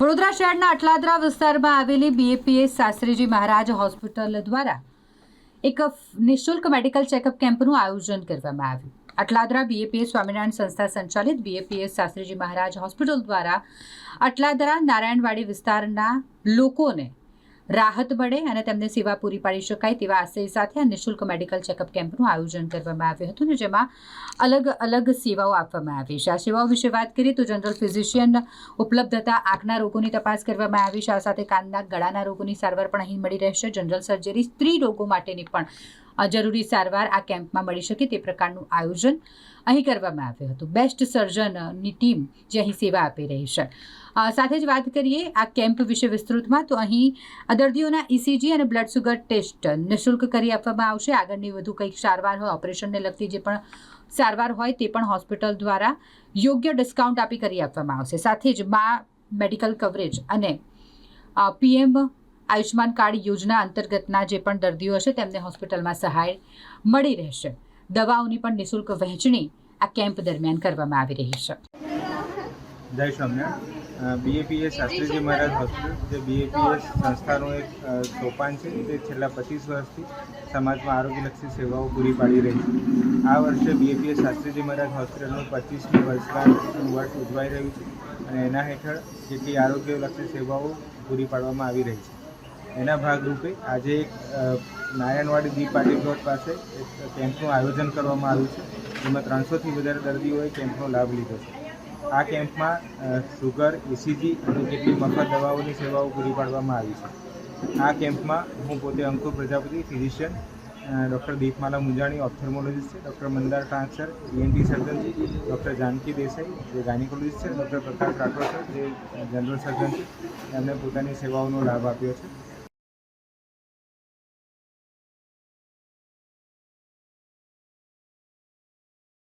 વડોદરા શહેરના અટલાદરા વિસ્તારમાં આવેલી બીએપીએસ શાસ્ત્રીજી મહારાજ હોસ્પિટલ દ્વારા એક નિઃશુલ્ક મેડિકલ ચેકઅપ કેમ્પનું આયોજન કરવામાં આવ્યું. અટલાદરા બીએપીએસ સ્વામિનારાયણ સંસ્થા સંચાલિત બીએપીએસ શાસ્ત્રીજી મહારાજ હોસ્પિટલ દ્વારા અટલાદરા નારાયણવાડી વિસ્તારના લોકોને રાહત મળે અને તેમને સેવા પૂરી પાડી શકાય તેવા આશય સાથે આ નિઃશુલ્ક મેડિકલ ચેકઅપ કેમ્પનું આયોજન કરવામાં આવ્યું હતું ને જેમાં અલગ અલગ સેવાઓ આપવામાં આવી છે. આ સેવાઓ વિશે વાત કરીએ તો જનરલ ફિઝિશિયન ઉપલબ્ધતા, આંખના રોગોની તપાસ કરવામાં આવી છે. આ સાથે કાનના, ગળાના રોગોની સારવાર પણ અહીં મળી રહેશે. જનરલ સર્જરી સ્ત્રી રોગો માટેની પણ જરૂરી સારવાર આ કેમ્પમાં મળી શકે તે પ્રકારનું આયોજન અહીં કરવામાં આવ્યું હતું. બેસ્ટ સર્જનની ટીમ જે અહીં સેવા આપી રહી છે. સાથે જ વાત કરીએ આ કેમ્પ વિશે વિસ્તૃતમાં તો અહીં દર્દીઓના ઇસીજી અને બ્લડ સુગર ટેસ્ટ નિઃશુલ્ક કરી આપવામાં આવશે. આગળની વધુ કંઈક સારવાર હોય, ઓપરેશનને લગતી જે પણ સારવાર હોય તે પણ હોસ્પિટલ દ્વારા યોગ્ય ડિસ્કાઉન્ટ આપી કરી આપવામાં આવશે. સાથે જ મા મેડિકલ કવરેજ અને પીએમ આયુષ્માન કાર્ડ યોજના અંતર્ગતના જે પણ દર્દીઓ હશે, તેમને હોસ્પિટલમાં સહાય મળી રહેશે. દવાઓની પણ નિઃશુલ્ક વહેંચણી આ કેમ્પ દરમિયાન કરવામાં આવી રહી છે. જય સ્વામિનારાયણ બીએપીએસ શાસ્ત્રીજી મહારાજ હોસ્પિટલ જે બીએપીએસ સંસ્થાનું એક સોપાન છે તે છેલ્લા પચીસ વર્ષથી સમાજમાં આરોગ્યલક્ષી સેવાઓ પૂરી પાડી રહી છે. આ વર્ષે બીએપીએસ શાસ્ત્રીજી મહારાજ હોસ્પિટલનું પચીસમી વર્ષગાંઠનું વર્ષ ઉજવાઈ રહ્યું છે અને એના હેઠળ જેટલી આરોગ્યલક્ષી સેવાઓ પૂરી પાડવામાં આવી રહી છે. એના ભાગરૂપે આજે એક નારાયણવાડી દીપ પાટી પ્લોટ પાસે એક કેમ્પનું આયોજન કરવામાં આવ્યું છે, જેમાં ત્રણસોથી વધારે દર્દીઓએ કેમ્પનો લાભ લીધો છે. આ કેમ્પમાં સુગર શુગર ઇસીજી અને કેટલીક મફત દવાઓની સેવાઓ પૂરી પાડવામાં આવી છે. આ કેમ્પમાં હું પોતે Ankur Prajapati, physician doctor Deepmala Munjani, ophthalmologist છે, ડૉક્ટર મંદાર ટાંકસર ઈએનટી સર્જન છે, ડૉક્ટર જાનકી દેસાઈ, જે ગાયનિકોલોજીસ્ટ છે, ડૉક્ટર પ્રકાશ રાઠોડ છે જે જનરલ સર્જન છે, એમને પોતાની સેવાઓનો લાભ આપ્યો છે.